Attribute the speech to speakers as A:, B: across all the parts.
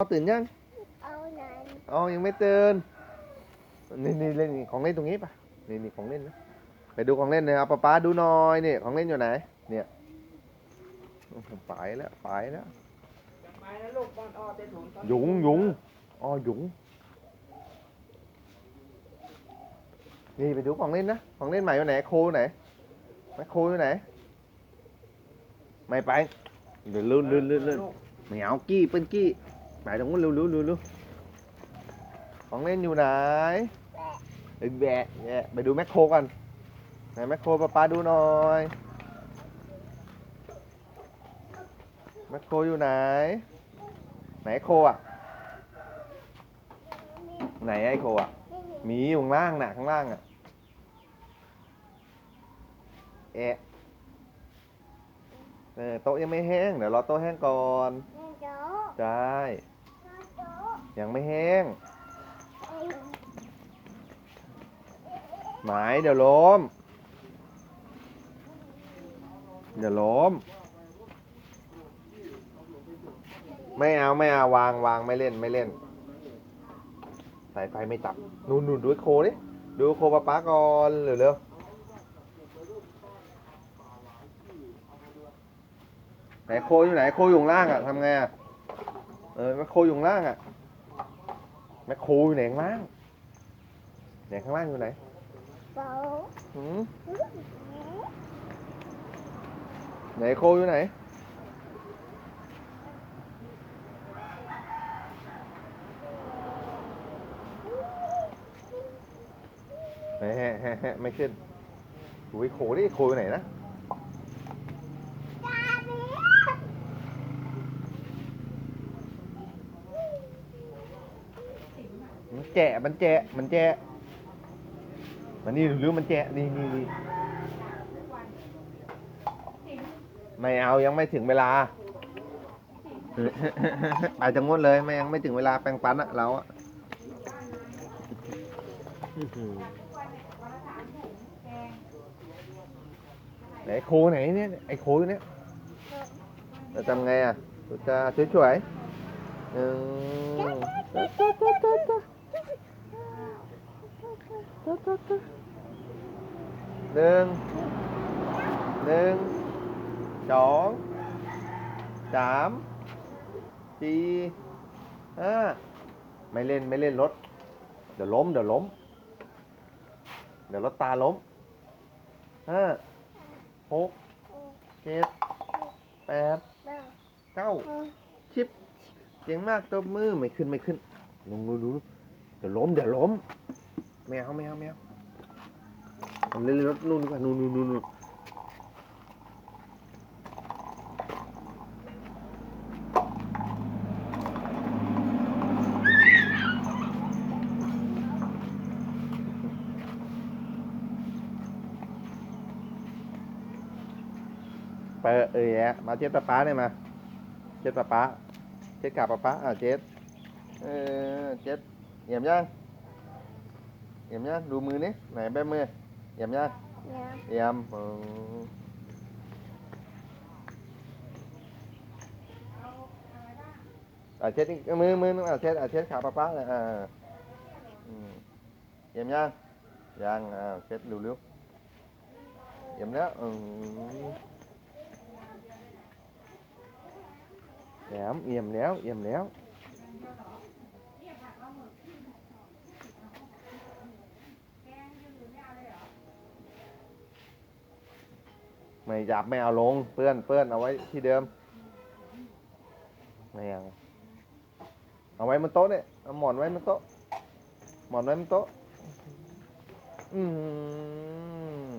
A: เอาตื่นยัง
B: เอาไหน
A: อ๋อยังไม่ตื่น นี่นี่เล่นนี่ของเล่นตรงนี้ปะนี่นี่ของเล่นนะ ไปดูของเล่นเลยเอาป๊าป๊าดูหน่อยนี่ของเล่นอยู่ไหน เนี่ยโอ้โหไปแล้วไปแล้ว
C: ไปนะลูกบอลอ้อเต้นถุน
A: หยุงหยุงอ๋อหยุง นี่ไปดูของเล่นนะ ของเล่นใหม่อยู่ไหนโคอยู่ไหนแมคโคอยู่ไหน ไม่ไปเดี๋ยวลื่นลื่นลื่นลื่น
C: ลูก
A: ไม่เอากี้เป็นกี้ ไปตรงนู้นเร็วเร็วเร็วเร็วของเล่นอยู่ไหนเอ็งแบะแบะไปดูแมคโครกันไหนแมคโครป้าป้าดูหน่อยแมคโครอยู่ไหน ไหนโคอะ ไหนไอโคอะ มีอยู่ข้างล่างน่ะข้างล่างอะแอะเออโต๊ะยังไม่แห้ง เดี๋ยวรอโต๊ะแห้งก่อน
B: แม่โจ๊ก
A: ได้
B: แม่โจ๊ก
A: ยังไม่แห้ง
B: ไอ้
A: หมายเดี๋ยวล้ม เดี๋ยวล้ม ไม่เอาไม่เอาวางวางไม่เล่นไม่เล่น สายไฟไม่ตับนู่นนู่นดูไอ้โคดิดูโคป้าป๊าก่อนเร็วเร็วไหนโคอยู่ไหนโคอยู่ข้างล่างอะทำไงอะเออแม่โคอยู่ข้างล่างอะ แม่โคอยู่ไหนข้างล่างไหนข้างล่างอยู่ไหน
B: เบา
A: หืมไหนโคอยู่ไหนแหม่แฮะแฮะไม่ขึ้นอุ้ยโคดิโคอยู่ไหนนะ
B: จ้าเบี้ย
A: มัน แจะมันแจะมันแจะมันนี่หรือมันแจะนี่นี่นี่ไม่เอายังไม่ถึงเวลาไปจะงดเลยไม่ยังไม่ถึงเวลาแปรงฟันอะเราอะอื้อหือไหนโคไหนเนี่ยไอโคอยู่เนี่ยจะทำไงอะจะช่วยๆหนึ่ง หนึ่งหนึ่งสองสามสี่ห้าไม่เล่นไม่เล่นรถ เดี๋ยวล้ม เดี๋ยวล้ม เดี๋ยวรถตาล้มห้าหกเจ็ดแปด
B: เก้า
A: สิบเก่งมากตบมือไม่ขึ้นไม่ขึ้นลงดูดูเดี๋ยวล้ม เดี๋ยวล้ม ไม่เอาไม่เอาไม่เอาทำเล่นรถนู่นดีกว่านู่นนู่นนู่นไปเอ้ยแอะมาเจ็ดป้าป้าเนี่ยมา เจ็ดป้าป้าเจ็ดกาป้าป้าอ่าเจ็ดเออเจ็ดเหยียบยัง เหยียบยังดูมือนี่ไหนแบมือเหยียบยัง
B: เนี่ย
A: เหยียบอืมอ่าเช็ดอีกมือมือนึงอ่าเช็ดอ่าเช็ดขาป้าป้าเลยอ่าอืมเหยียบยังยังอ่าเช็ดเร็วๆเหยียบแล้วอืมแหลมเอี่ยมแล้วเอี่ยมแล้ว ไม่จับไม่เอาลง เปื้อนเปื้อนเอาไว้ที่เดิมไม่ยังเอาไว้บนโต๊ะเนี่ยเอาหมอนไว้บนโต๊ะหมอนไว้บนโต๊ะอืม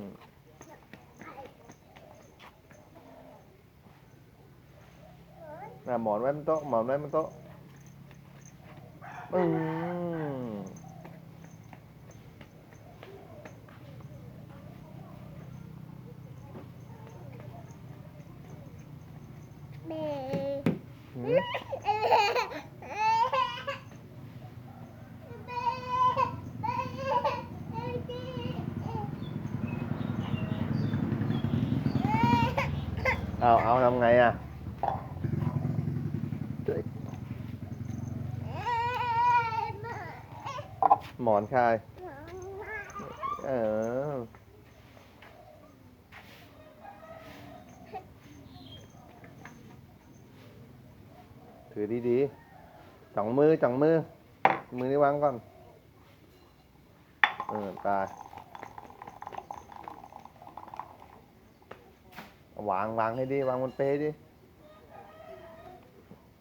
A: น่ะหมอนไว้บนโต๊ะหมอนไว้บนโต๊ะอืม ờ ông năm ngày à. Mòn khai. Ờ. ถือดีๆจังมือจังมือ มือนี่วางก่อน เออ ตาย วางวางให้ดี วางบนเปดิ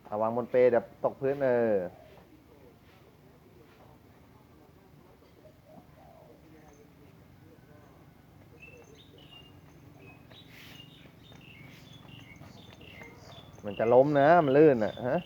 A: เอาวางบนเปเดี๋ยวตกพื้นเออ มันจะล้มนะ มันลื่นอะฮะ